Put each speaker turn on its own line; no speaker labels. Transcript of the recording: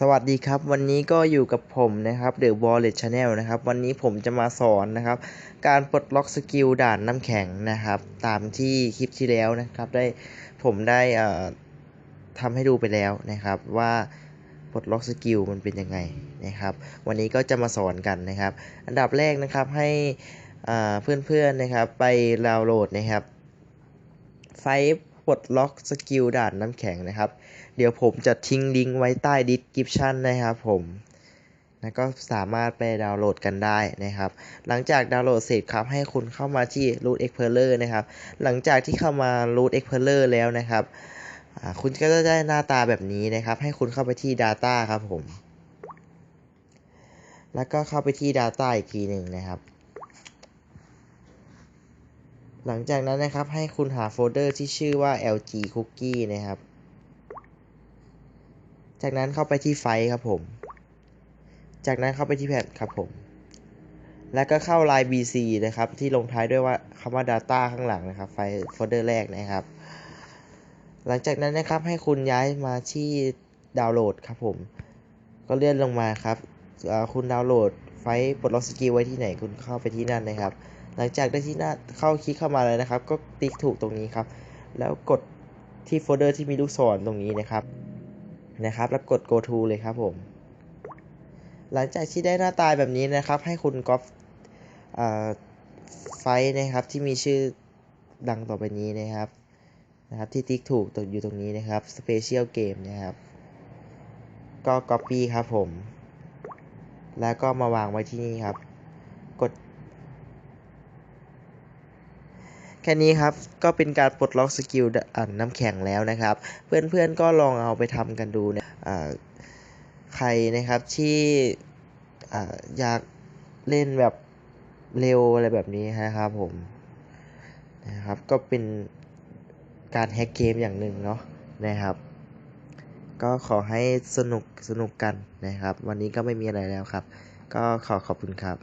สวัสดีครับ วันนี้ก็อยู่กับผมนะครับ The Wallet Channel นะครับ วันนี้ผมจะมาสอนนะครับ การปลดล็อกสกิลด่านน้ำแข็งนะครับ ตามที่คลิปที่แล้วนะครับ ได้ผมได้เอ่อทำให้ดูไปแล้วนะครับ ว่าปลดล็อกสกิลมันเป็นยังไงนะครับ วันนี้ก็จะมาสอนกันนะครับ อันดับแรกนะครับให้อ่าเพื่อนๆนะครับ ไปดาวน์โหลดนะครับไฟล์ ปลดล็อกสกิลด่านน้ำแข็งนะครับ เดี๋ยวผมจะทิ้งลิงก์ไว้ใต้ description นะครับผมแล้วก็สามารถไปดาวน์โหลดกันได้นะครับ หลังจากดาวน์โหลดเสร็จครับ ให้คุณเข้ามาที่ root explorer นะครับ หลังจากที่เข้ามา root explorer แล้วนะครับ คุณก็จะได้หน้าตาแบบนี้นะครับ ให้คุณเข้าไปที่ data ครับผม แล้วก็เข้าไปที่ data อีกทีหนึ่งนะครับ หลังจากนั้นนะครับให้คุณหาโฟลเดอร์ที่ชื่อว่า lg cookie นะครับ จากนั้นเข้าไปที่ไฟครับผม จากนั้นเข้าไปที่แพทครับผม แล้วก็เข้า line bc นะครับ ที่ลงท้ายด้วยว่าคำว่า data ข้างหลังนะครับ ไฟโฟลเดอร์แรกนะครับ หลังจากนั้นนะครับให้คุณย้ายมาที่ดาวน์โหลดครับผม ก็เลื่อนลงมาครับ คุณดาวน์โหลดไฟปลดล็อกสกิลไว้ที่ไหนคุณเข้าไปที่นั่นนะครับ หลังจากได้ที่หน้าเข้าคลิกเข้ามาเลยนะครับ ก็ติ๊กถูกตรงนี้ครับ แล้วกดที่โฟลเดอร์ที่มีลูกศรตรงนี้นะครับนะครับ แล้วกด go to เลยครับผม หลังจากที่ได้หน้าตายแบบนี้นะครับ ให้คุณก๊อปไฟนะครับที่มีชื่อดังต่อไปนี้นะครับนะครับที่ติ๊กถูกตอยู่ตรงนี้นะครับ special game นะครับ ก็ copy ครับผม แล้วก็มาวางไว้ที่นี่ครับ กด แค่นี้ครับก็เป็นการปลดล็อกสกิลน้ำแข็งแล้วนะครับ เพื่อนๆก็ลองเอาไปทำกันดูนะใครนะครับที่ออยากเล่นแบบเร็วอะไรแบบนี้นะครับผมนะครับก็เป็นการแฮกเกมอย่างหนึ่งเนาะนะครับ ก็ขอให้สนุกสนุกกันนะครับ วันนี้ก็ไม่มีอะไรแล้วครับ ก็ขอขอบคุณครับ